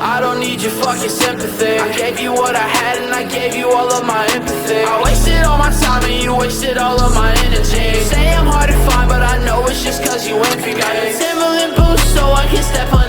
I don't need your fucking sympathy. I gave you what I had and I gave you all of my empathy. I wasted all my time and you wasted all of my energy. You Say I'm hard to find, but I know it's just cause you empty me. Got a Timberland boots so I can step on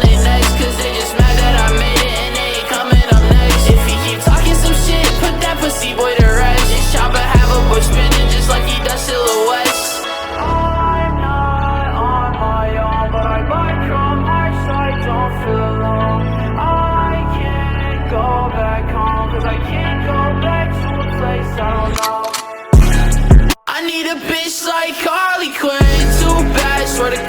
I need a bitch like Harley Quinn, too bad, swear to